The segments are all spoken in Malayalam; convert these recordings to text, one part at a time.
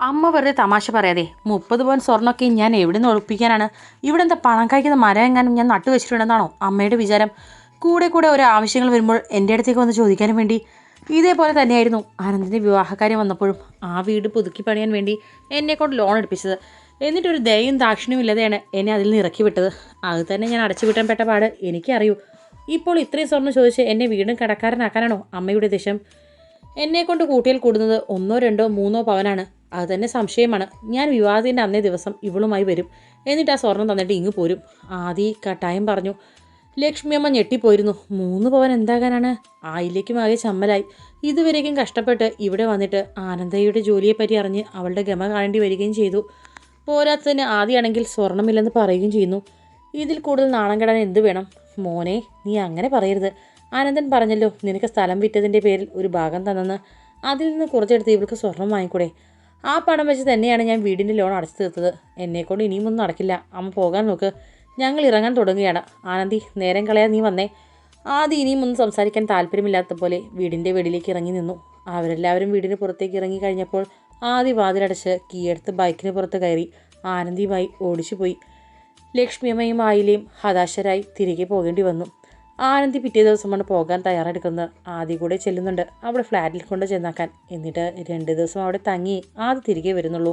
അമ്മ വെറുതെ തമാശ പറയാതെ മുപ്പത് പവൻ സ്വർണമൊക്കെ ഞാൻ എവിടെ നിന്ന് ഒളിപ്പിക്കാനാണ്? ഇവിടെ എന്താ പണം കായ്ക്കുന്ന മരം എങ്ങാനും ഞാൻ നട്ടു വെച്ചിട്ടുണ്ടെന്നാണോ അമ്മയുടെ വിചാരം? കൂടെ കൂടെ ഓരോ ആവശ്യങ്ങൾ വരുമ്പോൾ എന്റെ അടുത്തേക്ക് വന്ന് ചോദിക്കാനും വേണ്ടി. ഇതേപോലെ തന്നെയായിരുന്നു ആനന്ദിന്റെ വിവാഹകാര്യം വന്നപ്പോഴും ആ വീട് പുതുക്കി പണിയാൻ വേണ്ടി എന്നെക്കൊണ്ട് ലോൺ എടുപ്പിച്ചത്. എന്നിട്ടൊരു ദയയും ദാക്ഷിണ്യവും ഇല്ലാതെയാണ് എന്നെ അതിൽ നിന്ന് ഇറക്കി വിട്ടത്. അത് തന്നെ ഞാൻ അടച്ചു വിട്ടാൻ പെട്ട പാട് എനിക്കറിയൂ. ഇപ്പോൾ ഇത്രയും സ്വർണം ചോദിച്ച് എന്നെ വീണ്ടും കടക്കാരനാക്കാനാണോ അമ്മയുടെ ദേശം എന്നെക്കൊണ്ട് കൂട്ടിയാൽ കൂടുന്നത് ഒന്നോ രണ്ടോ മൂന്നോ പവനാണ്. അത് തന്നെ സംശയമാണ്. ഞാൻ വിവാഹത്തിന്റെ അന്നേ ദിവസം ഇവളുമായി വരും. എന്നിട്ട് ആ സ്വർണം തന്നിട്ട് ഇങ്ങ് പോരും. ആദി കട്ടായം പറഞ്ഞു. ലക്ഷ്മിയമ്മ ഞെട്ടിപ്പോയിരുന്നു. മൂന്ന് പവൻ എന്താകാനാണ്? ആയിലേക്കും ആകെ ചമ്മലായി. ഇതുവരേക്കും കഷ്ടപ്പെട്ട് ഇവിടെ വന്നിട്ട് ആനന്ദയുടെ ജോലിയെപ്പറ്റി അറിഞ്ഞ് അവളുടെ ഗമ കാണേണ്ടി വരികയും ചെയ്തു. പോരാത്തതിന് ആദ്യമാണെങ്കിൽ സ്വർണമില്ലെന്ന് പറയുകയും ചെയ്യുന്നു. ഇതിൽ കൂടുതൽ നാണം കെടാൻ എന്ത് വേണം? മോനെ നീ അങ്ങനെ പറയരുത്. ആനന്ദൻ പറഞ്ഞല്ലോ നിനക്ക് സ്ഥലം വിറ്റതിന്റെ പേരിൽ ഒരു ഭാഗം തന്നെന്ന്. അതിൽ നിന്ന് കുറച്ചെടുത്ത് ഇവൾക്ക് സ്വർണം വാങ്ങിക്കൂടെ? ആ പണം വെച്ച് തന്നെയാണ് ഞാൻ വീടിന്റെ ലോൺ അടച്ചു തീർത്തത്. എന്നെക്കൊണ്ട് ഇനിയും ഒന്നും നടക്കില്ല. അമ്മ പോകാൻ നോക്ക്. ഞങ്ങൾ ഇറങ്ങാൻ തുടങ്ങുകയാണ്. ആനന്ദി നേരം കളയാൻ നീ വന്നേ. ആദ്യം ഇനിയും ഒന്നും സംസാരിക്കാൻ താല്പര്യമില്ലാത്ത പോലെ വീടിന്റെ വെളിയിലേക്ക് ഇറങ്ങി നിന്നു. അവരെല്ലാവരും വീടിന് പുറത്തേക്ക് ഇറങ്ങി കഴിഞ്ഞപ്പോൾ ആദ്യ വാതിലടച്ച് കീയെടുത്ത് ബൈക്കിന് പുറത്ത് കയറി ആനന്ദിയുമായി ഓടിച്ചു പോയി ലക്ഷ്മിയമ്മയും ആയിലയും ഹതാശരായി തിരികെ പോകേണ്ടി വന്നു. ആനന്ദി പിറ്റേ ദിവസം ദിവസമാണ് പോകാൻ തയ്യാറെടുക്കുന്നത്. ആദ്യ കൂടെ ചെല്ലുന്നുണ്ട്. അവിടെ ഫ്ലാറ്റിൽ കൊണ്ട് ചെന്നാക്കാൻ. എന്നിട്ട് രണ്ട് ദിവസം അവിടെ തങ്ങി ആദ്യം തിരികെ വരുന്നുള്ളൂ.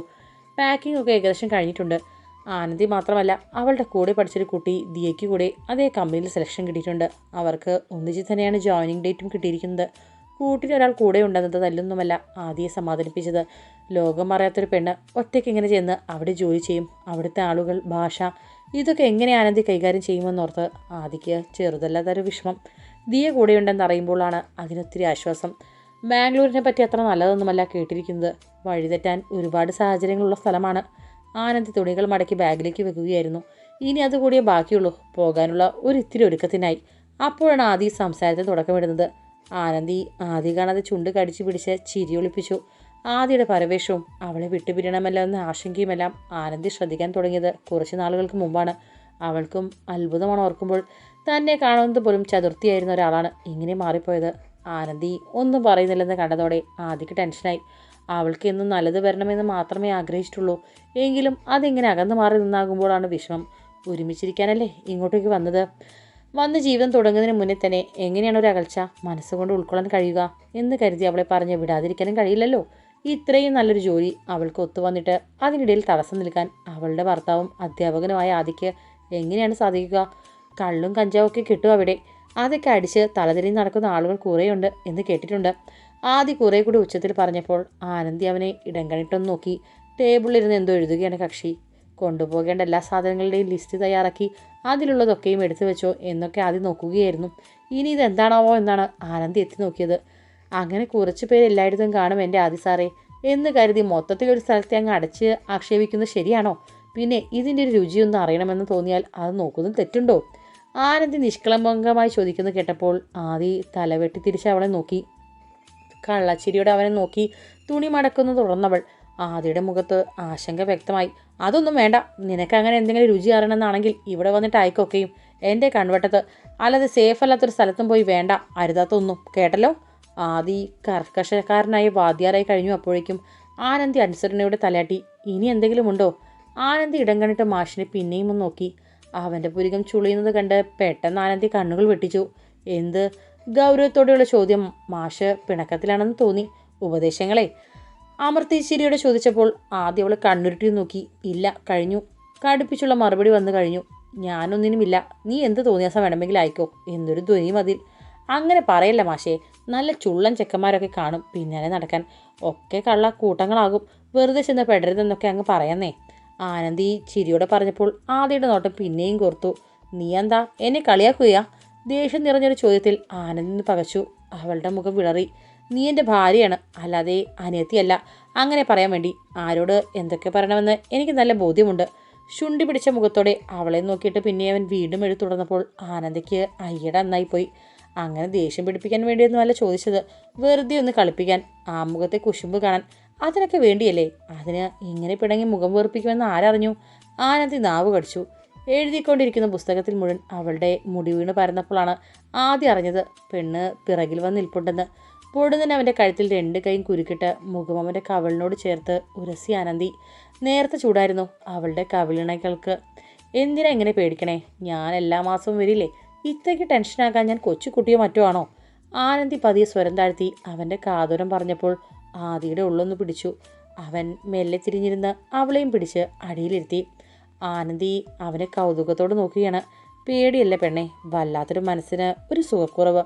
പാക്കിംഗ് ഒക്കെ ഏകദേശം കഴിഞ്ഞിട്ടുണ്ട്. ആനന്ദി മാത്രമല്ല അവളുടെ കൂടെ പഠിച്ചൊരു കുട്ടി ദിയയ്ക്ക് കൂടെ അതേ കമ്പനിയിൽ സെലക്ഷൻ കിട്ടിയിട്ടുണ്ട്. അവർക്ക് ഒന്നിച്ച് തന്നെയാണ് ജോയിനിങ് ഡേറ്റും കിട്ടിയിരിക്കുന്നത്. കൂട്ടിന് ഒരാൾ കൂടെ ഉണ്ടെന്നത് തല്ലൊന്നുമല്ല ആദ്യം സമാധാനിപ്പിച്ചത്. ലോകം അറിയാത്തൊരു പെണ്ണ് ഒറ്റയ്ക്ക് ഇങ്ങനെ ചെന്ന് അവിടെ ജോലി ചെയ്യും. അവിടുത്തെ ആളുകൾ ഭാഷ ഇതൊക്കെ എങ്ങനെ ആനന്ദി കൈകാര്യം ചെയ്യുമെന്നോർത്ത് ആദിക്ക് ചെറുതല്ലാത്തൊരു വിഷമം. ദിയ കൂടെയുണ്ടെന്ന് അറിയുമ്പോഴാണ് അതിനൊത്തിരി ആശ്വാസം. ബാംഗ്ലൂരിനെ പറ്റി അത്ര നല്ലതൊന്നുമല്ല കേട്ടിരിക്കുന്നത്. വഴിതെറ്റാൻ ഒരുപാട് സാഹചര്യങ്ങളുള്ള സ്ഥലമാണ്. ആനന്ദി തുണികൾ മടക്കി ബാഗിലേക്ക് വെക്കുകയായിരുന്നു. ഇനി അതുകൂടിയേ ബാക്കിയുള്ളൂ. പോകാനുള്ള ഒരു ഇത്തിരി ഒരുക്കത്തിനായി. അപ്പോഴാണ് ആദി സംസാരത്തിൽ തുടക്കമിടുന്നത്. ആനന്ദി ആദി കാണാതെ ചുണ്ട് കടിച്ചു പിടിച്ച് ചിരി ഒളിപ്പിച്ചു. ആദിയുടെ പരവേഷവും അവളെ വിട്ടുപിരിയണമല്ലോ എന്ന ആശങ്കയുമെല്ലാം ആനന്ദി ശ്രദ്ധിക്കാൻ തുടങ്ങിയത് കുറച്ച് നാളുകൾക്ക് മുമ്പാണ്. അവൾക്കും അത്ഭുതമാണ് ഓർക്കുമ്പോൾ തന്നെ കാണുന്നത് പോലും ചതുർത്ഥിയായിരുന്ന ഒരാളാണ് ഇങ്ങനെ മാറിപ്പോയത്. ആനന്ദി ഒന്നും പറയുന്നില്ലെന്ന് കണ്ടതോടെ ആദിക്ക് ടെൻഷനായി. അവൾക്ക് എന്നും നല്ലത് വരണമെന്ന് മാത്രമേ ആഗ്രഹിച്ചിട്ടുള്ളൂ. എങ്കിലും അതിങ്ങനെ അകന്നു മാറി നിന്നാകുമ്പോഴാണ് വിഷമം. ഒരുമിച്ചിരിക്കാനല്ലേ ഇങ്ങോട്ടേക്ക് വന്നത്? വന്ന് ജീവിതം തുടങ്ങുന്നതിന് മുന്നേ തന്നെ എങ്ങനെയാണ് ഒരു അകൽച്ച മനസ്സുകൊണ്ട് ഉൾക്കൊള്ളാൻ കഴിയുക എന്ന് കരുതി അവളെ പറഞ്ഞ് വിടാതിരിക്കാനും കഴിയില്ലല്ലോ. ഇത്രയും നല്ലൊരു ജോലി അവൾക്ക് ഒത്തുവന്നിട്ട് അതിനിടയിൽ തടസ്സം നിൽക്കാൻ അവളുടെ ഭർത്താവും അധ്യാപകനുമായ ആദിക്ക് എങ്ങനെയാണ് സാധിക്കുക? കള്ളും കഞ്ചാവും ഒക്കെ കിട്ടും അവിടെ. അതൊക്കെ അടിച്ച് തലതിരിഞ്ഞ് നടക്കുന്ന ആളുകൾ കുറേയുണ്ട് എന്ന് കേട്ടിട്ടുണ്ട്. ആദി കുറേ കൂടി ഉച്ചത്തിൽ പറഞ്ഞപ്പോൾ ആനന്ദി അവനെ ഇടം കണിട്ടൊന്ന് നോക്കി. ടേബിളിലിരുന്ന് എന്തോ എഴുതുകയാണ് കക്ഷി. കൊണ്ടുപോകേണ്ട എല്ലാ സാധനങ്ങളുടെയും ലിസ്റ്റ് തയ്യാറാക്കി അതിലുള്ളതൊക്കെയും എടുത്തു വെച്ചോ എന്നൊക്കെ ആദ്യം നോക്കുകയായിരുന്നു. ഇനി ഇതെന്താണാവോ എന്നാണ് ആനന്ദി എത്തി നോക്കിയത്. അങ്ങനെ കുറച്ച് പേര് എല്ലായിടത്തും കാണും എന്റെ ആദി സാറേ എന്ന് കരുതി മൊത്തത്തിൽ ഒരു സ്ഥലത്തെ അങ്ങ് അടച്ച് ആക്ഷേപിക്കുന്നത് ശരിയാണോ? പിന്നെ ഇതിന്റെ ഒരു രുചിയൊന്നും അറിയണമെന്ന് തോന്നിയാൽ അത് നോക്കുന്നത് തെറ്റുണ്ടോ? ആനന്ദി നിഷ്കളങ്കമായി ചോദിക്കുന്നത് കേട്ടപ്പോൾ ആദി തലവെട്ടി തിരിച്ച് അവളെ നോക്കി. കള്ളച്ചിരിയോടെ അവനെ നോക്കി തുണി മടക്കുന്നു തുറന്നവൾ ആദിയുടെ മുഖത്ത് ആശങ്ക വ്യക്തമായി. അതൊന്നും വേണ്ട. നിനക്ക് അങ്ങനെ എന്തെങ്കിലും രുചി അറിയണമെന്നാണെങ്കിൽ ഇവിടെ വന്നിട്ട് അയക്കൊക്കെയും എന്റെ കൺവട്ടത്ത് അല്ലാതെ സേഫ് അല്ലാത്തൊരു സ്ഥലത്തും പോയി വേണ്ട. അരുതാത്തൊന്നും. കേട്ടല്ലോ? ആദി കർക്കശക്കാരനായി വാദ്യാറായി കഴിഞ്ഞു അപ്പോഴേക്കും ആനന്ദി അനുസരണയോടെ തലയാട്ടി ഇനി എന്തെങ്കിലും ഉണ്ടോ? ആനന്ദി ഇടം കണ്ടിട്ട് മാഷിനെ പിന്നെയും ഒന്ന് നോക്കി. അവന്റെ പുരികം ചുളിയുന്നത് കണ്ട് പെട്ടെന്ന് ആനന്ദി കണ്ണുകൾ വെട്ടിച്ചു. എന്ത്? ഗൗരവത്തോടെയുള്ള ചോദ്യം. മാഷ് പിണക്കത്തിലാണെന്ന് തോന്നി. ഉപദേശങ്ങളെ? അമൃത്തി ചിരിയോടെ ചോദിച്ചപ്പോൾ ആദ്യം അവൾ കണ്ണുരുട്ടി നോക്കി. ഇല്ല കഴിഞ്ഞു. കടുപ്പിച്ചുള്ള മറുപടി വന്നു കഴിഞ്ഞു. ഞാനൊന്നിനുമില്ല. നീ എന്ത് തോന്നിയാസം വേണമെങ്കിൽ ആയിക്കോ. എന്തൊരു ധ്വനിയും മതിൽ അങ്ങനെ പറയല്ല മാഷേ. നല്ല ചുള്ളൻ ചെക്കന്മാരൊക്കെ കാണും. പിന്നാലെ നടക്കാൻ ഒക്കെ കള്ള കൂട്ടങ്ങളാകും. വെറുതെ ചെന്ന് പെടരുതെന്നൊക്കെ അങ്ങ് പറയാന്നേ. ആനന്ദി ചിരിയോടെ പറഞ്ഞപ്പോൾ ആദ്യയുടെ നോട്ടം പിന്നെയും കോർത്തു. നീ എന്താ? എന്നെ കളിയാക്കുക ദേഷ്യം നിറഞ്ഞൊരു ചോദ്യത്തിൽ ആനന്ദിന് പകച്ചു. അവളുടെ മുഖം വിളറി. നീ എന്റെ ഭാര്യയാണ്. അല്ലാതെ അനിയത്തിയല്ല. അങ്ങനെ പറയാൻ വേണ്ടി ആരോട് എന്തൊക്കെ പറയണമെന്ന് എനിക്ക് നല്ല ബോധ്യമുണ്ട്. ശുണ്ടി പിടിച്ച മുഖത്തോടെ അവളെ നോക്കിയിട്ട് പിന്നെ അവൻ വീണ്ടും എഴുതി തുടർന്നപ്പോൾ ആനന്ദയ്ക്ക് അയ്യട നന്നായിപ്പോയി അങ്ങനെ ദേഷ്യം പിടിപ്പിക്കാൻ വേണ്ടിയൊന്നുമല്ല ചോദിച്ചത്. വെറുതെ ഒന്ന് കളിപ്പിക്കാൻ ആ മുഖത്തെ കുശുമ്പ് കാണാൻ. അതിനൊക്കെ വേണ്ടിയല്ലേ? അതിന് ഇങ്ങനെ പിണങ്ങി മുഖം വേർപ്പിക്കുമെന്ന് ആരറിഞ്ഞു? ആനന്ദി നാവ് കടിച്ചു. എഴുതിക്കൊണ്ടിരിക്കുന്ന പുസ്തകത്തിൽ മുഴുവൻ അവളുടെ മുടി വീണ് പരന്നപ്പോഴാണ് ആദ്യം അറിഞ്ഞത് പെണ്ണ് പിറകിൽ വന്ന് നിൽപ്പുണ്ടെന്ന്. പൊടുന്നതിന് അവന്റെ കഴുത്തിൽ രണ്ട് കൈയും കുരുക്കിട്ട് മുഖം അവന്റെ കവളിനോട് ചേർത്ത് ഉരസി ആനന്ദി. നേരത്തെ ചൂടായിരുന്നു അവളുടെ കവിളിണകൾക്ക്. എന്തിനാ ഇങ്ങനെ പേടിക്കണേ? ഞാൻ എല്ലാ മാസവും വരില്ലേ? ഇത്രയ്ക്ക് ടെൻഷനാക്കാൻ ഞാൻ കൊച്ചുകുട്ടിയോ മറ്റോ ആണോ? ആനന്ദി പതിയെ സ്വരം താഴ്ത്തി അവന്റെ കാതുരം പറഞ്ഞപ്പോൾ ആദിയുടെ ഉള്ളൊന്ന് പിടിച്ചു. അവൻ മെല്ലെ തിരിഞ്ഞിരുന്ന് അവളെയും പിടിച്ച് അടിയിലിരുത്തി. ആനന്ദി അവനെ കൗതുകത്തോട് നോക്കുകയാണ്. പേടിയല്ല പെണ്ണെ വല്ലാത്തൊരു മനസ്സിന് ഒരു സുഖക്കുറവ്.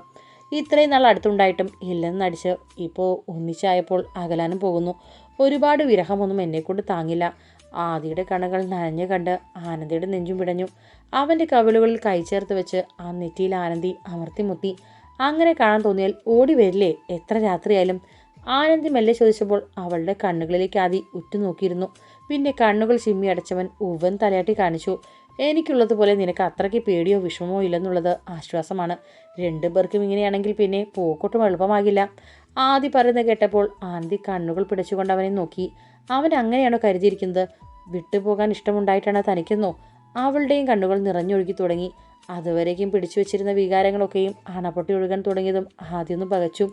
ഇത്രയും നാൾ അടുത്തുണ്ടായിട്ടും ഇല്ലെന്ന് നടിച്ച് ഇപ്പോൾ ഒന്നിച്ചായപ്പോൾ അകലാനും പോകുന്നു. ഒരുപാട് വിരഹമൊന്നും എന്നെക്കൊണ്ട് താങ്ങില്ല. ആദിയുടെ കണ്ണുകൾ നനഞ്ഞു കണ്ട് ആനന്ദിയുടെ നെഞ്ചും പിടഞ്ഞു അവന്റെ കവിളുകളിൽ കൈ ചേർത്ത് വെച്ച് ആ നെറ്റിയിൽ ആനന്ദി അമർത്തിമുത്തി അങ്ങനെ കാണാൻ തോന്നിയാൽ ഓടി വരില്ലേ? എത്ര രാത്രിയായാലും? ആനന്ദി മെല്ലെ ചോദിച്ചപ്പോൾ അവളുടെ കണ്ണുകളിലേക്ക് ആദി ഉറ്റുനോക്കിയിരുന്നു. പിന്നെ കണ്ണുകൾ ചിമ്മി അടച്ചവൻ ഉവൻ തലയാട്ടി കാണിച്ചു. എനിക്കുള്ളതുപോലെ നിനക്ക് അത്രയ്ക്ക് പേടിയോ വിഷമമോ ഇല്ലെന്നുള്ളത് ആശ്വാസമാണ്. രണ്ടു പേർക്കും ഇങ്ങനെയാണെങ്കിൽ പിന്നെ പോക്കൊട്ടും എളുപ്പമാകില്ല. ആദി പറയുന്നത് കേട്ടപ്പോൾ ആനന്ദി കണ്ണുകൾ പിടിച്ചുകൊണ്ട് അവനെ നോക്കി. അവൻ അങ്ങനെയാണോ കരുതിയിരിക്കുന്നത്? വിട്ടുപോകാൻ ഇഷ്ടമുണ്ടായിട്ടാണ് തനിക്കെന്നോ? അവളുടെയും കണ്ണുകൾ നിറഞ്ഞൊഴുകി തുടങ്ങി. അതുവരേക്കും പിടിച്ചു വെച്ചിരുന്ന വികാരങ്ങളൊക്കെയും അണപൊട്ടി ഒഴുകാൻ തുടങ്ങിയതും ആദ്യമൊന്നും പകച്ചു.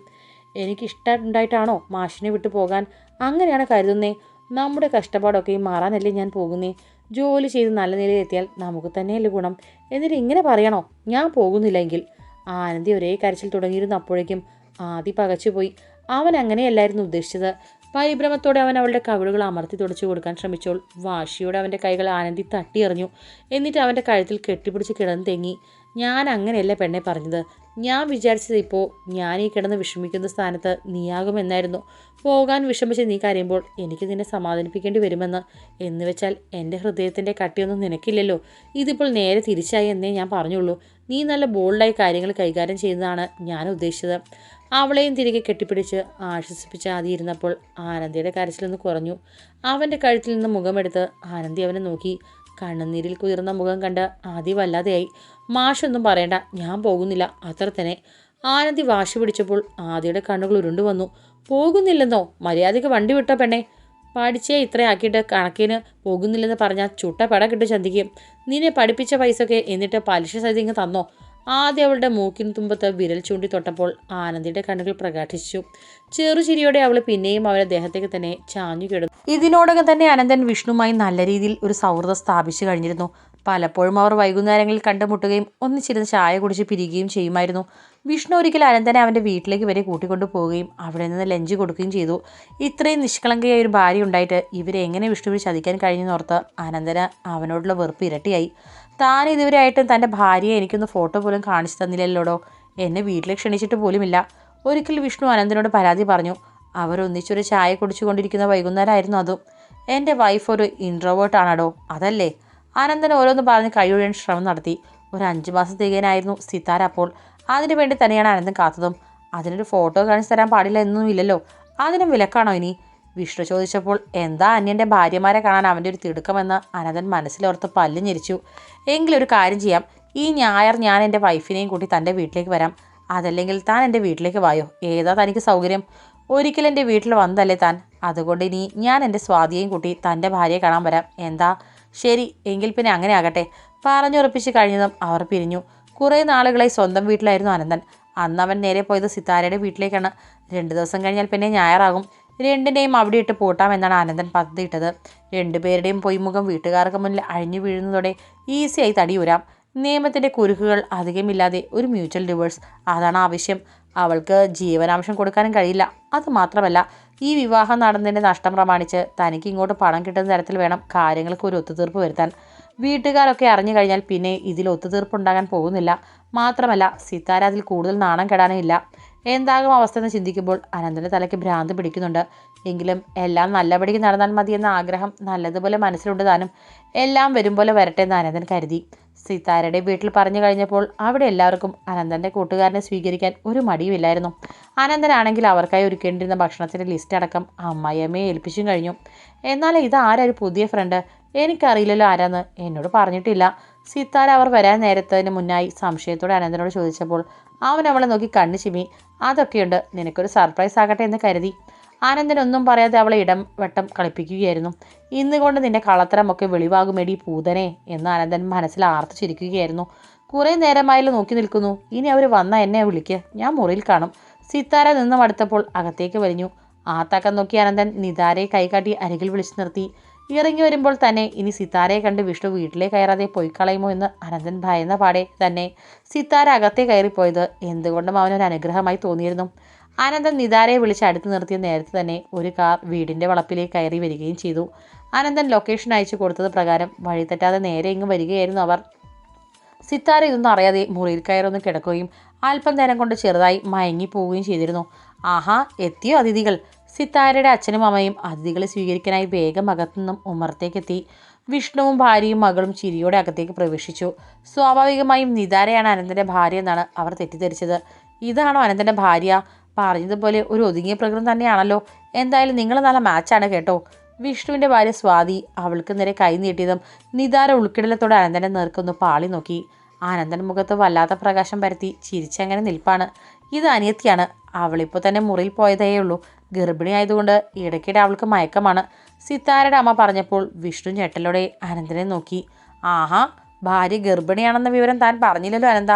എനിക്കിഷ്ടമുണ്ടായിട്ടാണോ മാഷിനെ വിട്ടു പോകാൻ? അങ്ങനെയാണ് കരുതുന്നേ. നമ്മുടെ കഷ്ടപ്പാടൊക്കെയും മാറാനല്ലേ ഞാൻ പോകുന്നേ. ജോലി ചെയ്ത് നല്ല നിലയിലെത്തിയാൽ നമുക്ക് തന്നെയല്ലേ ഗുണം. എന്നിട്ട് ഇങ്ങനെ പറയണോ? ഞാൻ പോകുന്നില്ലെങ്കിൽ. ആനന്ദി ഒരേ കരച്ചിൽ തുടങ്ങിയിരുന്നപ്പോഴേക്കും അപ്പോഴേക്കും പകച്ചുപോയി. അവൻ അങ്ങനെയല്ലായിരുന്നു ഉദ്ദേശിച്ചത്. പരിഭ്രമത്തോടെ അവൻ അവളുടെ കവിളുകൾ അമർത്തി തുടച്ചു കൊടുക്കാൻ ശ്രമിച്ചോൾ. വാശിയോടെ അവന്റെ കൈകൾ ആനന്ദി തട്ടിയെറിഞ്ഞു. എന്നിട്ട് അവന്റെ കഴുത്തിൽ കെട്ടിപ്പിടിച്ച് കിടന്ന് തെങ്ങി. ഞാൻ അങ്ങനെയല്ല പെണ്ണെ പറഞ്ഞത്. ഞാൻ വിചാരിച്ചത് ഇപ്പോൾ ഞാൻ ഈ കിടന്ന് വിഷമിക്കുന്ന സ്ഥാനത്ത് നീയാകുമെന്നായിരുന്നു. പോകാൻ വിഷമിച്ച് നീ കരയുമ്പോൾ എനിക്ക് നിന്നെ സമാധാനിപ്പിക്കേണ്ടി വരുമെന്ന്. എന്ന് വെച്ചാൽ എന്റെ ഹൃദയത്തിന്റെ കട്ടിയൊന്നും നിനക്കില്ലല്ലോ. ഇതിപ്പോൾ നേരെ തിരിച്ചായി എന്നേ ഞാൻ പറഞ്ഞുള്ളൂ. നീ നല്ല ബോൾഡായി കാര്യങ്ങൾ കൈകാര്യം ചെയ്യുന്നതാണ് ഞാൻ ഉദ്ദേശിച്ചത്. അവളെയും തിരികെ കെട്ടിപ്പിടിച്ച് ആശ്വസിപ്പിച്ച് ആദ്യയിരുന്നപ്പോൾ ആനന്ദിയുടെ കരച്ചിലൊന്ന് കുറഞ്ഞു. അവന്റെ കഴുത്തിൽ നിന്ന് മുഖമെടുത്ത് ആനന്ദി അവനെ നോക്കി. കണ്ണുനീരിൽ കുതിർന്ന മുഖം കണ്ട് ആദ്യ വല്ലാതെയായി. മാഷൊന്നും പറയണ്ട ഞാൻ പോകുന്നില്ല അത്ര തന്നെ ആനന്ദി വാശി പിടിച്ചപ്പോൾ ആദിയുടെ കണ്ണുകൾ ഉരുണ്ടു വന്നു. പോകുന്നില്ലെന്നോ? മര്യാദയ്ക്ക് വണ്ടി വിട്ടോ പെണ്ണേ. പഠിച്ചേ ഇത്രയാക്കിയിട്ട് കണക്കിന് പോകുന്നില്ലെന്ന് പറഞ്ഞാൽ ചുട്ട പട കിട്ടും ചന്തിക്കും. നിന്നെ പഠിപ്പിച്ച പൈസ ഒക്കെ എന്നിട്ട് പലിശ സഹിതം ഇങ്ങ് തന്നോ? ആദ്യം അവളുടെ മൂക്കിൻ തുമ്പത്ത് വിരൽ ചൂണ്ടി തൊട്ടപ്പോൾ ആനന്ദിയുടെ കണ്ണുകൾ പ്രകാശിച്ചു. ചെറുചിരിയോടെ അവൾ പിന്നെയും അവരുടെ ദേഹത്തേക്ക് തന്നെ ചാഞ്ഞു കിടന്നു. ഇതിനോടകം തന്നെ അനന്തൻ വിഷ്ണുമായി നല്ല രീതിയിൽ ഒരു സൗഹൃദം സ്ഥാപിച്ചു കഴിഞ്ഞിരുന്നു. പലപ്പോഴും അവർ വൈകുന്നേരങ്ങളിൽ കണ്ടുമുട്ടുകയും ഒന്നിച്ചിരുന്ന് ചായ കുടിച്ച് പിരികുകയും ചെയ്യുമായിരുന്നു. വിഷ്ണു ഒരിക്കൽ അനന്തനെ അവന്റെ വീട്ടിലേക്ക് വരെ കൂട്ടിക്കൊണ്ടു പോവുകയും അവിടെ നിന്ന് ലഞ്ച് കൊടുക്കുകയും ചെയ്തു. ഇത്രയും നിഷ്കളങ്കയായ ഒരു ഭാര്യ ഉണ്ടായിട്ട് ഇവരെ എങ്ങനെ വിഷ്ണുവിനെ ചതിക്കാൻ കഴിഞ്ഞെന്നോർത്ത് അനന്തന് അവനോടുള്ള വെറുപ്പ് ഇരട്ടിയായി. താൻ ഇതുവരെ ആയിട്ടും തന്റെ ഭാര്യയെ എനിക്കൊന്ന് ഫോട്ടോ പോലും കാണിച്ചു തന്നില്ലല്ലോടോ? എന്നെ വീട്ടിൽ ക്ഷണിച്ചിട്ട് പോലുമില്ല. ഒരിക്കൽ വിഷ്ണു അനന്തനോട് പരാതി പറഞ്ഞു. അവരൊന്നിച്ചൊരു ചായ കുടിച്ചുകൊണ്ടിരിക്കുന്ന വൈകുന്നേരമായിരുന്നു അതും. എന്റെ വൈഫ് ഒരു ഇൻട്രോവേർട്ടാണടോ അതല്ലേ? അനന്തൻ ഓരോന്ന് പറഞ്ഞ് കഴിയൊഴിയാൻ ശ്രമം നടത്തി. ഒരു അഞ്ച് മാസം തികയാനായിരുന്നു സിത്താര അപ്പോൾ. അതിനു വേണ്ടി തന്നെയാണ് അനന്തൻ കാത്തതും. അതിനൊരു ഫോട്ടോ കാണിച്ചു തരാൻ പാടില്ല എന്നൊന്നും ഇല്ലല്ലോ അതിനും വിലക്കാണോ ഇനി? വിഷ്ണു ചോദിച്ചപ്പോൾ എന്താ അന്യന്റെ ഭാര്യമാരെ കാണാൻ അവന്റെ ഒരു തിടുക്കമെന്ന്? അനന്തൻ മനസ്സിലോർത്ത് പല്ല് ഞെരിച്ചു. എങ്കിലൊരു കാര്യം ചെയ്യാം. ഈ ഞായർ ഞാൻ എന്റെ വൈഫിനെയും കൂട്ടി തന്റെ വീട്ടിലേക്ക് വരാം. അതല്ലെങ്കിൽ താൻ എന്റെ വീട്ടിലേക്ക് വായോ? ഏതാ തനിക്ക് സൗകര്യം? ഒരിക്കലും എന്റെ വീട്ടിൽ വന്നതല്ലേ താൻ. അതുകൊണ്ട് ഇനി ഞാൻ എന്റെ സ്വാതിയെയും കൂട്ടി തന്റെ ഭാര്യയെ കാണാൻ വരാം. എന്താ? ശരി എങ്കിൽ പിന്നെ അങ്ങനെ ആകട്ടെ. പറഞ്ഞുറപ്പിച്ച് കഴിഞ്ഞതും അവർ പിരിഞ്ഞു. കുറേ നാളുകളായി സ്വന്തം വീട്ടിലായിരുന്നു അനന്തൻ. അന്ന് അവൻ നേരെ പോയത് സിത്താരയുടെ വീട്ടിലേക്കാണ്. രണ്ട് ദിവസം കഴിഞ്ഞാൽ പിന്നെ ഞായറാകും. രണ്ടിനെയും അവിടെ ഇട്ട് പൂട്ടാമെന്നാണ് ആനന്ദൻ പദ്ധതിയിട്ടത്. രണ്ടുപേരുടെയും പൊയ്മുഖം വീട്ടുകാർക്ക് മുന്നിൽ അഴിഞ്ഞു വീഴുന്നതോടെ ഈസിയായി തടിയൂരാം നിയമത്തിന്റെ കുരുക്കുകൾ അധികമില്ലാതെ ഒരു മ്യൂച്വൽ ഡിവേഴ്സ് അതാണ് ആവശ്യം. അവൾക്ക് ജീവനാംശം കൊടുക്കാനും കഴിയില്ല. അതുമാത്രമല്ല ഈ വിവാഹം നടന്നതിന്റെ നഷ്ടം പ്രമാണിച്ച് തനിക്ക് ഇങ്ങോട്ട് പണം കിട്ടുന്ന തരത്തിൽ വേണം കാര്യങ്ങൾക്ക് ഒരു ഒത്തുതീർപ്പ് വരുത്താൻ. വീട്ടുകാരൊക്കെ അറിഞ്ഞു കഴിഞ്ഞാൽ പിന്നെ ഇതിൽ ഒത്തുതീർപ്പുണ്ടാകാൻ പോകുന്നില്ല. മാത്രമല്ല സിത്താര അതിൽ കൂടുതൽ നാണം കെടാനും ഇല്ല. എന്താകും അവസ്ഥ എന്ന് ചിന്തിക്കുമ്പോൾ അനന്തന്റെ തലയ്ക്ക് ഭ്രാന്ത് പിടിക്കുന്നുണ്ട്. എങ്കിലും എല്ലാം നല്ലപടിക്ക് നടന്നാൽ മതിയെന്ന ആഗ്രഹം നല്ലതുപോലെ മനസ്സിലുണ്ട് താനും. എല്ലാം വരും പോലെ വരട്ടെ എന്ന് അനന്തൻ കരുതി. സീതാരയുടെ വീട്ടിൽ പറഞ്ഞു കഴിഞ്ഞപ്പോൾ അവിടെ എല്ലാവർക്കും അനന്തന്റെ കൂട്ടുകാരനെ സ്വീകരിക്കാൻ ഒരു മടിയുമില്ലായിരുന്നു. അനന്തനാണെങ്കിൽ അവർക്കായി ഒരുക്കേണ്ടിരുന്ന ഭക്ഷണത്തിന്റെ ലിസ്റ്റ് അടക്കം അമ്മയമ്മയെ ഏൽപ്പിച്ചും കഴിഞ്ഞു. എന്നാൽ ഇത് ആരൊരു പുതിയ ഫ്രണ്ട് എനിക്കറിയില്ലല്ലോ ആരാന്ന് എന്നോട് പറഞ്ഞിട്ടില്ല. സീതാര അവർ വരാൻ നേരത്തതിന് മുന്നായി സംശയത്തോടെ അനന്തനോട് ചോദിച്ചപ്പോൾ അവൻ അവളെ നോക്കി കണ്ണു ചിമ്മി അതൊക്കെയുണ്ട്. നിനക്കൊരു സർപ്രൈസ് ആകട്ടെ എന്ന് കരുതി. ആനന്ദനൊന്നും പറയാതെ അവളെ ഇടം വട്ടം കളിപ്പിക്കുകയായിരുന്നു. ഇന്നുകൊണ്ട് നിന്റെ കളത്തരമൊക്കെ വെളിവാകുമേടി പൂതനെ എന്ന് ആനന്ദൻ മനസ്സിൽ ആർത്തിച്ചിരിക്കുകയായിരുന്നു. കുറേ നേരമായാലും നോക്കി നിൽക്കുന്നു. ഇനി അവർ വന്ന എന്നെ വിളിക്ക്. ഞാൻ മുറിയിൽ കാണും സിത്താര നിന്നും അടുത്തപ്പോൾ അകത്തേക്ക് വലിഞ്ഞു. ആ തക്കം നോക്കി ആനന്ദൻ നിതാരയെ കൈകാട്ടി അരികിൽ വിളിച്ചു നിർത്തി. ഇറങ്ങി വരുമ്പോൾ തന്നെ ഇനി സിത്താരയെ കണ്ട് വിഷ്ണു വീട്ടിലേ കയറാതെ പോയി കളയുമോ എന്ന് അനന്തൻ ഭയന്ന പാടെ തന്നെ. സിത്താര അകത്തെ കയറിപ്പോയത് എന്തുകൊണ്ടും അവനൊരു അനുഗ്രഹമായി തോന്നിയിരുന്നു. അനന്തൻ നിതാരയെ വിളിച്ച് അടുത്ത് നിർത്തിയ നേരത്തെ തന്നെ ഒരു കാർ വീടിന്റെ വളപ്പിലേക്ക് കയറി വരികയും ചെയ്തു. അനന്തൻ ലൊക്കേഷൻ അയച്ചു കൊടുത്തത് പ്രകാരം വഴി തെറ്റാതെ നേരെ ഇങ്ങ് വരികയായിരുന്നു അവർ. സിത്താര ഇതൊന്നും അറിയാതെ മുറിയിൽ കയറൊന്ന് കിടക്കുകയും അല്പം നേരം കൊണ്ട് ചെറുതായി മയങ്ങി പോവുകയും ചെയ്തിരുന്നു. ആഹാ എത്തിയോ അതിഥികൾ? സിത്താരയുടെ അച്ഛനും അമ്മയും അതിഥികളെ സ്വീകരിക്കാനായി വേഗം അകത്തുനിന്നും ഉമ്മറത്തേക്കെത്തി. വിഷ്ണുവും ഭാര്യയും മകളും ചിരിയോടെ അകത്തേക്ക് പ്രവേശിച്ചു. സ്വാഭാവികമായും നിതാരയാണ് അനന്തന്റെ ഭാര്യ എന്നാണ് അവർ തെറ്റിദ്ധരിച്ചത്. ഇതാണോ അനന്തന്റെ ഭാര്യ? പറഞ്ഞതുപോലെ ഒരു ഒതുങ്ങിയ പ്രകൃതം തന്നെയാണല്ലോ. എന്തായാലും നിങ്ങൾ നല്ല മാച്ചാണ് കേട്ടോ. വിഷ്ണുവിന്റെ ഭാര്യ സ്വാതി അവൾക്ക് നേരെ കൈ നീട്ടിയതും നിതാര ഉൾക്കിടലത്തോടെ അനന്തന്റെ നേർക്കൊന്ന് പാളി നോക്കി. ആനന്ദൻ മുഖത്ത് വല്ലാത്ത പ്രകാശം പരത്തി ചിരിച്ചങ്ങനെ നിൽപ്പാണ്. ഇത് അനിയത്തിയാണ്. അവളിപ്പോൾ തന്നെ മുറിയിൽ പോയതേ ഉള്ളൂ ഗർഭിണി ആയതുകൊണ്ട് ഇടയ്ക്കിടെ അവൾക്ക് മയക്കമാണ്. സിത്താരയുടെ അമ്മ പറഞ്ഞപ്പോൾ വിഷ്ണു ഞെട്ടലോടെ അനന്തനെ നോക്കി. ആഹാ ഭാര്യ ഗർഭിണിയാണെന്ന വിവരം താൻ പറഞ്ഞില്ലല്ലോ അനന്ത.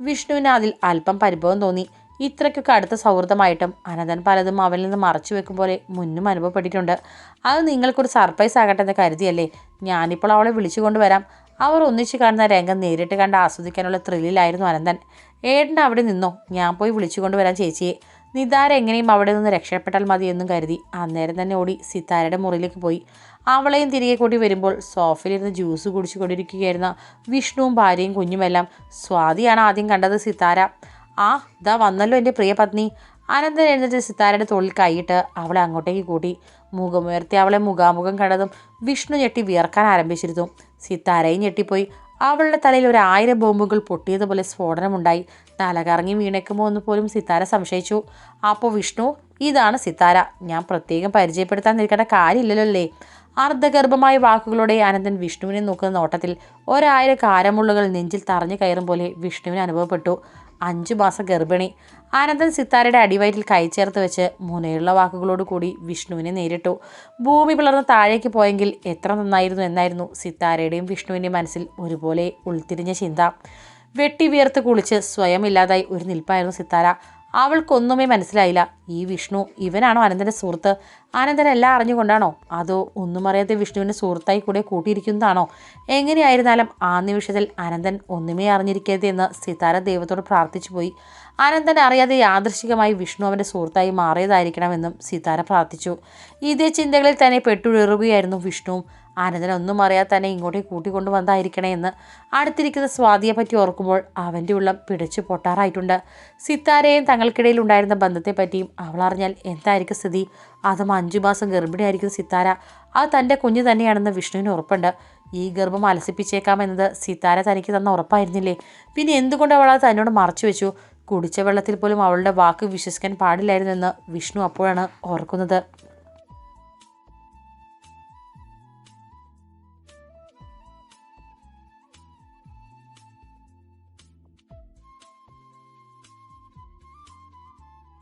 വിഷ്ണുവിന് അതിൽ അല്പം പരിഭവം തോന്നി. ഇത്രയ്ക്കൊക്കെ അടുത്ത സൗഹൃദമായിട്ടും അനന്തൻ പലതും അവനിൽ നിന്ന് മറച്ചു വെക്കും പോലെ മുന്നും അനുഭവപ്പെട്ടിട്ടുണ്ട്. അത് നിങ്ങൾക്കൊരു സർപ്രൈസ് ആകട്ടെ എന്ന് കരുതിയല്ലേ? ഞാനിപ്പോൾ അവളെ വിളിച്ചു കൊണ്ടുവരാം. അവർ ഒന്നിച്ച് കാണുന്ന രംഗം നേരിട്ട് കണ്ട് ആസ്വദിക്കാനുള്ള ത്രില്ലിലായിരുന്നു അനന്തൻ. ഏട്ടൻ അവിടെ നിന്നോ? ഞാൻ പോയി വിളിച്ചു കൊണ്ടുവരാൻ ചേച്ചിയെ. നിതാര എങ്ങനെയും അവിടെ നിന്ന് രക്ഷപ്പെട്ടാൽ മതിയെന്നും കരുതി അന്നേരം തന്നെ ഓടി സിത്താരയുടെ മുറിയിലേക്ക് പോയി. അവളെയും തിരികെ കൂട്ടി വരുമ്പോൾ സോഫയിലിരുന്ന് ജ്യൂസ് കുടിച്ചു കൊണ്ടിരിക്കുകയായിരുന്ന വിഷ്ണുവും ഭാര്യയും കുഞ്ഞുമെല്ലാം സ്വാതിയാണ് ആദ്യം കണ്ടത് സിത്താര. ആ ഇതാ വന്നല്ലോ എന്റെ പ്രിയ പത്നി. അനന്തൻ എഴുന്നേറ്റ് സിത്താരയുടെ തോളിൽ കൈയിട്ട് അവളെ അങ്ങോട്ടേക്ക് കൂട്ടി. മുഖമുയർത്തി അവളെ മുഖാമുഖം കണ്ടതും വിഷ്ണു ഞെട്ടി വിയർക്കാൻ ആരംഭിച്ചിരുന്നു. സിത്താരയും ഞെട്ടിപ്പോയി. അവളുടെ തലയിൽ ഒരു ആയിരം ബോംബുകൾ പൊട്ടിയതുപോലെ സ്ഫോടനമുണ്ടായി. തലകറങ്ങി വീണേക്കുമോ എന്ന് പോലും സിത്താര സംശയിച്ചു. അപ്പോൾ വിഷ്ണു ഇതാണ് സിത്താര. ഞാൻ പ്രത്യേകം പരിചയപ്പെടുത്താൻ നിൽക്കേണ്ട കാര്യമില്ലല്ലോ അല്ലേ അർദ്ധഗർഭമായ വാക്കുകളോടെ അനന്തൻ വിഷ്ണുവിനെ നോക്കുന്ന നോട്ടത്തിൽ ഒരായിരം കാരമുള്ളുകൾ നെഞ്ചിൽ തറഞ്ഞു കയറും പോലെ വിഷ്ണുവിന് അനുഭവപ്പെട്ടു. അഞ്ചു മാസം ഗർഭിണി. ആനന്ദൻ സിത്താരയുടെ അടിവയറ്റിൽ കൈ ചേർത്ത് വെച്ച് മുനയുള്ള വാക്കുകളോട് കൂടി വിഷ്ണുവിനെ നേരിട്ടു. ഭൂമി പിളർന്ന് താഴേക്ക് പോയെങ്കിൽ എത്ര നന്നായിരുന്നു എന്നായിരുന്നു സിത്താരയുടെയും വിഷ്ണുവിന്റെയും മനസ്സിൽ ഒരുപോലെ ഉൾത്തിരിഞ്ഞ ചിന്ത. വെട്ടി വിയർത്ത് കുളിച്ച് സ്വയം ഇല്ലാതായി ഒരു നിൽപ്പായിരുന്നു സിത്താര. അവൾക്കൊന്നുമേ മനസ്സിലായില്ല. ഈ വിഷ്ണു ഇവനാണോ അനന്തന്റെ സുഹൃത്ത്? അനന്തൻ എല്ലാം അറിഞ്ഞുകൊണ്ടാണോ? അതോ ഒന്നും അറിയാത്ത വിഷ്ണുവിന്റെ സുഹൃത്തായി കൂടെ കൂട്ടിയിരിക്കുന്നതാണോ? എങ്ങനെയായിരുന്നാലും ആ നിമിഷത്തിൽ അനന്തൻ ഒന്നുമേ അറിഞ്ഞിരിക്കരുത് എന്ന് സിതാര ദൈവത്തോട് പ്രാർത്ഥിച്ചു പോയി. അനന്തൻ അറിയാതെ യാദൃശികമായി വിഷ്ണു അവന്റെ സുഹൃത്തായി മാറിയതായിരിക്കണമെന്നും സിതാര പ്രാർത്ഥിച്ചു. ഇതേ ചിന്തകളിൽ തന്നെ പെട്ടുഴറുകയായിരുന്നു വിഷ്ണുവും. ആനന്ദൻ ഒന്നും അറിയാതെ തന്നെ ഇങ്ങോട്ടേക്ക് കൂട്ടിക്കൊണ്ടു വന്നായിരിക്കണേ എന്ന് അടുത്തിരിക്കുന്ന സ്വാതിയെ പറ്റി ഓർക്കുമ്പോൾ അവന്റെ ഉള്ളം പിടിച്ചു പൊട്ടാറായിട്ടുണ്ട്. സിത്താരയും തങ്ങൾക്കിടയിൽ ഉണ്ടായിരുന്ന ബന്ധത്തെപ്പറ്റിയും അവൾ അറിഞ്ഞാൽ എന്തായിരിക്കും സ്ഥിതി? അതും അഞ്ചു മാസം ഗർഭിണിയായിരിക്കുന്ന സിത്താര. അത് തന്റെ കുഞ്ഞ് തന്നെയാണെന്ന് വിഷ്ണുവിന് ഉറപ്പുണ്ട്. ഈ ഗർഭം അലസിപ്പിച്ചേക്കാമെന്നത് സിത്താര തനിക്ക് തന്ന ഉറപ്പായിരുന്നില്ലേ? പിന്നെ എന്തുകൊണ്ട് അവൾ അത് തന്നോട് മറച്ചു വെച്ചു? കുടിച്ച വെള്ളത്തിൽ പോലും അവളുടെ വാക്ക് വിശ്വസിക്കാൻ പാടില്ലായിരുന്നെന്ന് വിഷ്ണു അപ്പോഴാണ് ഓർക്കുന്നത്.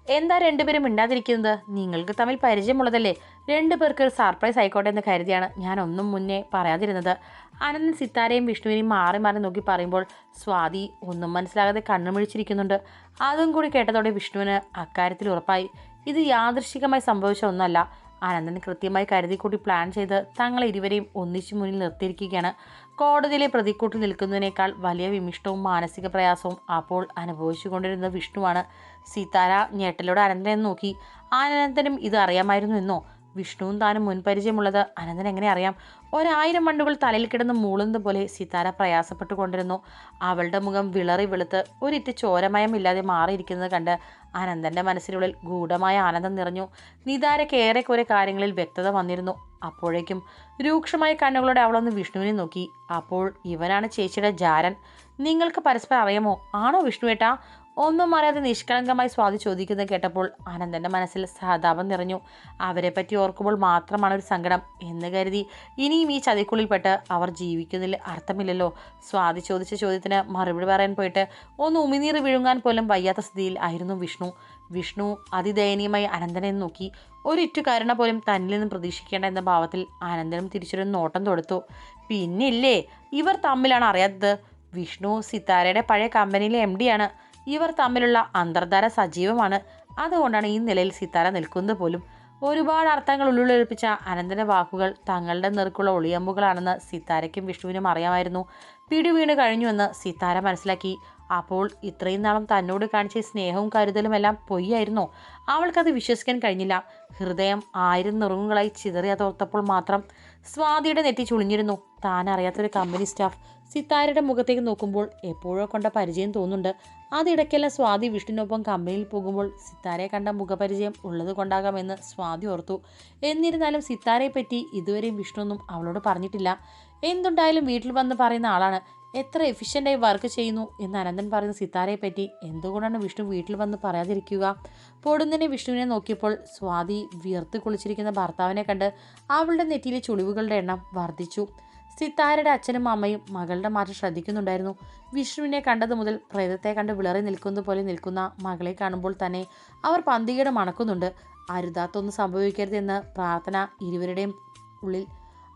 എന്താ രണ്ടുപേരും മിണ്ടാതിരിക്കുന്നത്? നിങ്ങൾക്ക് തമ്മിൽ പരിചയമുള്ളതല്ലേ? രണ്ടു പേർക്ക് സർപ്രൈസ് ആയിക്കോട്ടെ എന്ന് കരുതിയാണ് ഞാൻ ഒന്നും മുന്നേ പറയാതിരുന്നത്. അനന്തൻ സിത്താരയും വിഷ്ണുവിനെയും മാറി മാറി നോക്കി പറയുമ്പോൾ സ്വാതി ഒന്നും മനസ്സിലാകാതെ കണ്ണുമിഴിച്ചിരിക്കുന്നുണ്ട്. അതും കൂടി കേട്ടതോടെ വിഷ്ണുവിന് അക്കാര്യത്തിൽ ഉറപ്പായി. ഇത് യാദൃശികമായി സംഭവിച്ച ഒന്നല്ല. അനന്തൻ കൃത്യമായി കരുതിക്കൂട്ടി പ്ലാൻ ചെയ്ത് തങ്ങളെ ഇരുവരെയും ഒന്നിച്ചു മുന്നിൽ നിർത്തിയിരിക്കുകയാണ്. കോടതിയിലെ പ്രതിക്കൂട്ടിൽ നിൽക്കുന്നതിനേക്കാൾ വലിയ വിമിഷ്ടവും മാനസിക പ്രയാസവും അപ്പോൾ അനുഭവിച്ചുകൊണ്ടിരുന്ന വിഷ്ണുവാണ്. സീതാര ഞെട്ടലോട് അനന്തനെ നോക്കി. അനന്തനും ഇത് അറിയാമായിരുന്നു എന്നോ? വിഷ്ണുവും താനും മുൻപരിചയമുള്ളത് അനന്തൻ എങ്ങനെ അറിയാം? ഒരായിരം വണ്ടുകൾ തലയിൽ കിടന്ന് മൂളുന്നത് പോലെ സിതാര പ്രയാസപ്പെട്ടുകൊണ്ടിരുന്നു. അവളുടെ മുഖം വിളറി വെളുത്ത് ഒരിറ്റ് ചോരമയമില്ലാതെ മാറിയിരിക്കുന്നത് കണ്ട് അനന്തന്റെ മനസ്സിനുള്ളിൽ ഗൂഢമായ ആനന്ദം നിറഞ്ഞു. നിതാരയ്ക്ക് ഏറെക്കുറെ കാര്യങ്ങളിൽ വ്യക്തത വന്നിരുന്നു. അപ്പോഴേക്കും രൂക്ഷമായ കണ്ണുകളോടെ അവളൊന്ന് വിഷ്ണുവിനെ നോക്കി. അപ്പോൾ ഇവനാണ് ചേച്ചിയുടെ ജാരൻ. നിങ്ങൾക്ക് പരസ്പരം അറിയാമോ? ആണോ വിഷ്ണുവേട്ടാ ഒന്നും അറിയാതെ നിഷ്കളങ്കമായി സ്വാതി ചോദിക്കുന്നത് കേട്ടപ്പോൾ ആനന്ദന്റെ മനസ്സിൽ സഹതാപം നിറഞ്ഞു. അവരെ പറ്റി ഓർക്കുമ്പോൾ മാത്രമാണ് ഒരു സങ്കടം എന്ന് കരുതി. ഇനിയും ഈ ചതിക്കുള്ളിൽപ്പെട്ട് അവർ ജീവിക്കുന്നതിൽ അർത്ഥമില്ലല്ലോ. സ്വാതി ചോദിച്ച ചോദ്യത്തിന് മറുപടി പറയാൻ പോയിട്ട് ഒന്ന് ഉമിനീർ വിഴുങ്ങാൻ പോലും വയ്യാത്ത സ്ഥിതിയിൽ ആയിരുന്നു വിഷ്ണു. വിഷ്ണു അതിദയനീയമായി അനന്തനെ നോക്കി. ഒരിറ്റു കരുണ പോലും തന്നിൽ നിന്നും പ്രതീക്ഷിക്കേണ്ട എന്ന ഭാവത്തിൽ അനന്തനും തിരിച്ചൊരു നോട്ടം തൊടുത്തു. പിന്നില്ലേ ഇവർ തമ്മിലാണ് അറിയാത്തത്. വിഷ്ണു സിത്താരയുടെ പഴയ കമ്പനിയിലെ എം ഡിയാണ് ഇവർ തമ്മിലുള്ള അന്തർധാര സജീവമാണ്. അതുകൊണ്ടാണ് ഈ നിലയിൽ സിത്താര നിൽക്കുന്നത് പോലും. ഒരുപാട് അർത്ഥങ്ങൾ ഉള്ളിലൊളിപ്പിച്ച അനന്തന്റെ വാക്കുകൾ തങ്ങളുടെ നിറക്കുള്ള ഒളിയമ്പുകളാണെന്ന് സിത്താരയ്ക്കും വിഷ്ണുവിനും അറിയാമായിരുന്നു. പിടിവീണ് കഴിഞ്ഞുവെന്ന് സിത്താര മനസ്സിലാക്കി. അപ്പോൾ ഇത്രയും നാളും തന്നോട് കാണിച്ച സ്നേഹവും കരുതലും എല്ലാം പൊയ്യായിരുന്നു? അവൾക്കത് വിശ്വസിക്കാൻ കഴിഞ്ഞില്ല. ഹൃദയം ആയിരം നുറുങ്ങുകളായി ചിതറിയതോർത്തപ്പോൾ മാത്രം സ്വാതിയുടെ നെറ്റി ചുളിഞ്ഞിരുന്നു. താൻ അറിയാത്തൊരു കമ്പനി സ്റ്റാഫ് സിത്താരയുടെ മുഖത്തേക്ക് നോക്കുമ്പോൾ എപ്പോഴോ കണ്ട പരിചയം തോന്നുന്നുണ്ട്. അതിടയ്ക്കെല്ലാം സ്വാതി വിഷ്ണുവിനൊപ്പം കമ്പനിയിൽ പോകുമ്പോൾ സിത്താരയെ കണ്ട മുഖപരിചയം ഉള്ളത് കൊണ്ടാകാമെന്ന് സ്വാതി ഓർത്തു. എന്നിരുന്നാലും സിത്താരയെ പറ്റി ഇതുവരെയും വിഷ്ണുവൊന്നും അവളോട് പറഞ്ഞിട്ടില്ല. എന്തുണ്ടായാലും വീട്ടിൽ വന്ന് പറയുന്ന ആളാണ്. എത്ര എഫിഷ്യന്റായി വർക്ക് ചെയ്യുന്നു എന്ന് അനന്തൻ പറയുന്ന സിത്താരയെ പറ്റി എന്തുകൊണ്ടാണ് വിഷ്ണു വീട്ടിൽ വന്ന് പറയാതിരിക്കുക? പൊടുന്നതിനെ വിഷ്ണുവിനെ നോക്കിയപ്പോൾ സ്വാതി വിയർത്ത് കുളിച്ചിരിക്കുന്ന ഭർത്താവിനെ കണ്ട് അവളുടെ നെറ്റിയിലെ ചുളിവുകളുടെ എണ്ണം വർദ്ധിച്ചു. സിത്താരയുടെ അച്ഛനും അമ്മയും മകളുടെ മാറ്റം ശ്രദ്ധിക്കുന്നുണ്ടായിരുന്നു. വിഷ്ണുവിനെ കണ്ടത് മുതൽ പ്രേതത്തെ കണ്ട് വിളറി നിൽക്കുന്നത് പോലെ നിൽക്കുന്ന മകളെ കാണുമ്പോൾ തന്നെ അവർ പന്തികയുടെ മണക്കുന്നുണ്ട്. അരുതാത്തൊന്നും സംഭവിക്കരുതെന്ന് പ്രാർത്ഥന ഇരുവരുടെയും ഉള്ളിൽ.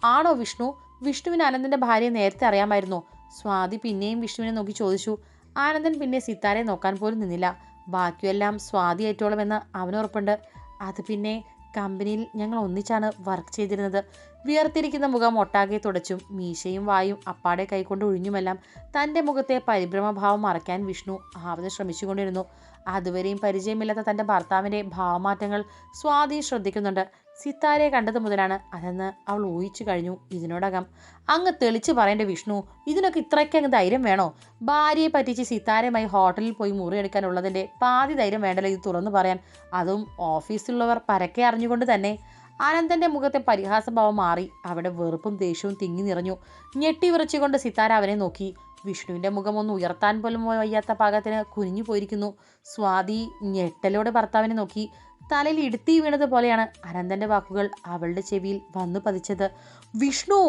ആണോ വിഷ്ണു? വിഷ്ണുവിന് ആനന്ദന്റെ ഭാര്യയെ നേരത്തെ അറിയാമായിരുന്നു. സ്വാതി പിന്നെയും വിഷ്ണുവിനെ നോക്കി ചോദിച്ചു. ആനന്ദൻ പിന്നെ സിത്താരെ നോക്കാൻ പോലും നിന്നില്ല. ബാക്കിയെല്ലാം സ്വാതി ഏറ്റോളമെന്ന് അവനുറപ്പുണ്ട് അത് പിന്നെ കമ്പനിയിൽ ഞങ്ങൾ ഒന്നിച്ചാണ് വർക്ക് ചെയ്തിരുന്നത്. വിയർത്തിരിക്കുന്ന മുഖം ഒട്ടാകെ തുടച്ചും മീശയും വായും അപ്പാടെ കൈകൊണ്ട് ഒഴിഞ്ഞുമെല്ലാം തന്റെ മുഖത്തെ പരിഭ്രമഭാവം മറയ്ക്കാൻ വിഷ്ണു ആവത് ശ്രമിച്ചുകൊണ്ടിരുന്നു. അതുവരെയും പരിചയമില്ലാത്ത തന്റെ ഭർത്താവിന്റെ ഭാവമാറ്റങ്ങൾ സ്വാതി ശ്രദ്ധിക്കുന്നുണ്ട്. സിത്താരയെ കണ്ടത് മുതലാണ് അതെന്ന് അവൾ ഊഹിച്ചു കഴിഞ്ഞു ഇതിനോടകം. അങ്ങ് തെളിച്ച് പറയേണ്ട വിഷ്ണു ഇതിനൊക്കെ ഇത്രയ്ക്ക് അങ്ങ് ധൈര്യം വേണോ? ഭാര്യയെ പറ്റിച്ച് സിത്താരയുമായി ഹോട്ടലിൽ പോയി മുറിയെടുക്കാനുള്ളതിന്റെ പാതി ധൈര്യം വേണ്ടല്ലോ ഇത് തുറന്നു പറയാൻ. അതും ഓഫീസിലുള്ളവർ പരക്കെ അറിഞ്ഞുകൊണ്ട് തന്നെ. ആനന്ദന്റെ മുഖത്തെ പരിഹാസഭാവം മാറി. അവിടെ വെറുപ്പും ദേഷ്യവും തിങ്ങി നിറഞ്ഞു. ഞെട്ടി വിറച്ചുകൊണ്ട് സിത്താര അവനെ നോക്കി. വിഷ്ണുവിന്റെ മുഖം ഒന്ന് ഉയർത്താൻ പോലും വയ്യാത്ത പാകത്തിന് കുനിഞ്ഞു പോയിരിക്കുന്നു. സ്വാതി ഞെട്ടലോടെ ഭർത്താവിനെ നോക്കി. തലയിൽ ഇടുത്തി വീണതുപോലെയാണ് അനന്തന്റെ വാക്കുകൾ അവളുടെ ചെവിയിൽ വന്നു പതിച്ചത്. വിഷ്ണു!